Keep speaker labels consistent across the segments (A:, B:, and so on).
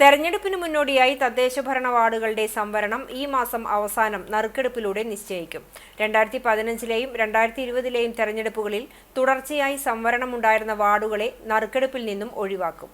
A: തെരഞ്ഞെടുപ്പിന് മുന്നോടിയായി തദ്ദേശ ഭരണ വാർഡുകളുടെ സംവരണം ഈ മാസം അവസാനം നറുക്കെടുപ്പിലൂടെ നിശ്ചയിക്കും. രണ്ടായിരത്തി പതിനഞ്ചിലെയും രണ്ടായിരത്തി ഇരുപതിലെയും തെരഞ്ഞെടുപ്പുകളിൽ തുടർച്ചയായി സംവരണമുണ്ടായിരുന്ന വാർഡുകളെ നറുക്കെടുപ്പിൽ നിന്നും ഒഴിവാക്കും.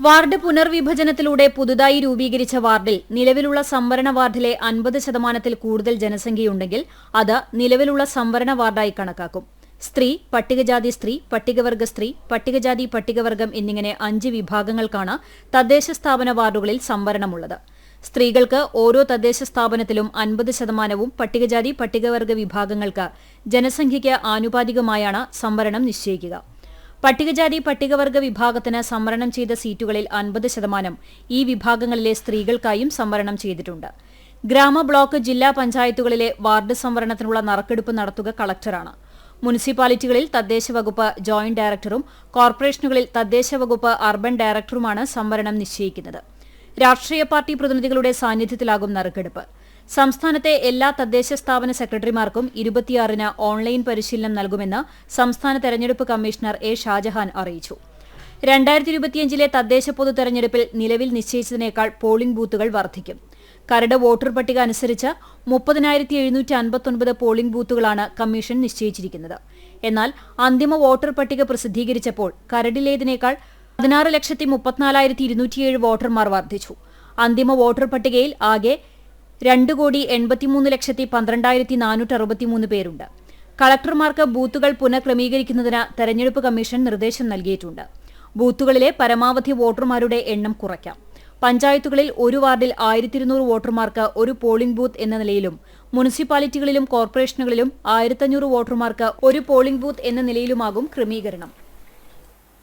B: വാർഡ് പുനർവിഭജനത്തിലൂടെ പുതുതായി രൂപീകരിച്ച വാർഡിൽ നിലവിലുള്ള സംവരണ വാർഡിലെ അൻപത് ശതമാനത്തിൽ കൂടുതൽ ജനസംഖ്യയുണ്ടെങ്കിൽ അത് നിലവിലുള്ള സംവരണ വാർഡായി കണക്കാക്കും. സ്ത്രീ പട്ടികജാതി സ്ത്രീ പട്ടികവർഗ സ്ത്രീ പട്ടികജാതി പട്ടികവർഗം എന്നിങ്ങനെ അഞ്ച് വിഭാഗങ്ങൾക്കാണ് തദ്ദേശ സ്ഥാപന വാർഡുകളിൽ സംവരണമുള്ളത്. സ്ത്രീകൾക്ക് ഓരോ തദ്ദേശ സ്ഥാപനത്തിലും അൻപത് ശതമാനവും പട്ടികജാതി പട്ടികവർഗ വിഭാഗങ്ങൾക്ക് ജനസംഖ്യയ്ക്ക് ആനുപാതികമായാണ് സംവരണം നിശ്ചയിക്കുക. പട്ടികജാതി പട്ടികവർഗ വിഭാഗത്തിന് സംവരണം ചെയ്ത സീറ്റുകളിൽ അൻപത് ശതമാനം ഈ വിഭാഗങ്ങളിലെ സ്ത്രീകൾക്കായും സംവരണം ചെയ്തിട്ടുണ്ട്. ഗ്രാമ ബ്ലോക്ക് ജില്ലാ പഞ്ചായത്തുകളിലെ വാർഡ് സംവരണത്തിനുള്ള നറുക്കെടുപ്പ് നടത്തുക കളക്ടറാണ്. മുനിസിപ്പാലിറ്റികളിൽ തദ്ദേശ വകുപ്പ് ജോയിന്റ് ഡയറക്ടറും കോർപ്പറേഷനുകളിൽ തദ്ദേശ വകുപ്പ് അർബൻ ഡയറക്ടറുമാണ് സംവരണം നിശ്ചയിക്കുന്നത്. രാഷ്ട്രീയ പാർട്ടി പ്രതിനിധികളുടെ സാന്നിധ്യത്തിലാകും നറുക്കെടുപ്പ്. സംസ്ഥാനത്തെ എല്ലാ തദ്ദേശ സ്ഥാപന സെക്രട്ടറിമാർക്കും ഇരുപത്തിയാറിന് ഓൺലൈൻ പരിശീലനം നൽകുമെന്ന് സംസ്ഥാന തെരഞ്ഞെടുപ്പ് കമ്മീഷണർ എ ഷാജഹാൻ അറിയിച്ചു. രണ്ടായിരത്തി ഇരുപത്തിയഞ്ചിലെ തദ്ദേശ പൊതു തെരഞ്ഞെടുപ്പിൽ നിലവിൽ നിശ്ചയിച്ചതിനേക്കാൾ പോളിംഗ് ബൂത്തുകൾ വർദ്ധിക്കും. കരട് വോട്ടർ പട്ടിക അനുസരിച്ച് മുപ്പതിനായിരത്തി എഴുന്നൂറ്റി അൻപത്തൊൻപത് പോളിംഗ് ബൂത്തുകളാണ് കമ്മീഷൻ നിശ്ചയിച്ചിരിക്കുന്നത്. എന്നാൽ അന്തിമ വോട്ടർ പട്ടിക പ്രസിദ്ധീകരിച്ചപ്പോൾ കരടിലേതിനേക്കാൾ പതിനാറ് ലക്ഷത്തി മുപ്പത്തിനാലായിരത്തി ഇരുന്നൂറ്റിയേഴ് വോട്ടർമാർ വർദ്ധിച്ചു. അന്തിമ വോട്ടർ പട്ടികയിൽ ആകെ രണ്ട് കോടി എൺപത്തിമൂന്ന് ലക്ഷത്തി പന്ത്രണ്ടായിരത്തി നാനൂറ്റി അറുപത്തിമൂന്ന് പേരുണ്ട്. കളക്ടർമാർക്ക് ബൂത്തുകൾ പുനഃക്രമീകരിക്കുന്നതിന് തെരഞ്ഞെടുപ്പ് കമ്മീഷൻ നിർദ്ദേശം നൽകിയിട്ടുണ്ട്. ബൂത്തുകളിലെ പരമാവധി വോട്ടർമാരുടെ എണ്ണം കുറയ്ക്കാം. പഞ്ചായത്തുകളിൽ ഒരു വാർഡിൽ ആയിരത്തി ഇരുന്നൂറ് വോട്ടർമാർക്ക് ഒരു പോളിംഗ് ബൂത്ത് എന്ന നിലയിലും മുനിസിപ്പാലിറ്റികളിലും കോർപ്പറേഷനുകളിലും ആയിരത്തഞ്ഞൂറ് വോട്ടർമാർക്ക് ഒരു പോളിംഗ് ബൂത്ത് എന്ന നിലയിലുമാകും ക്രമീകരണം.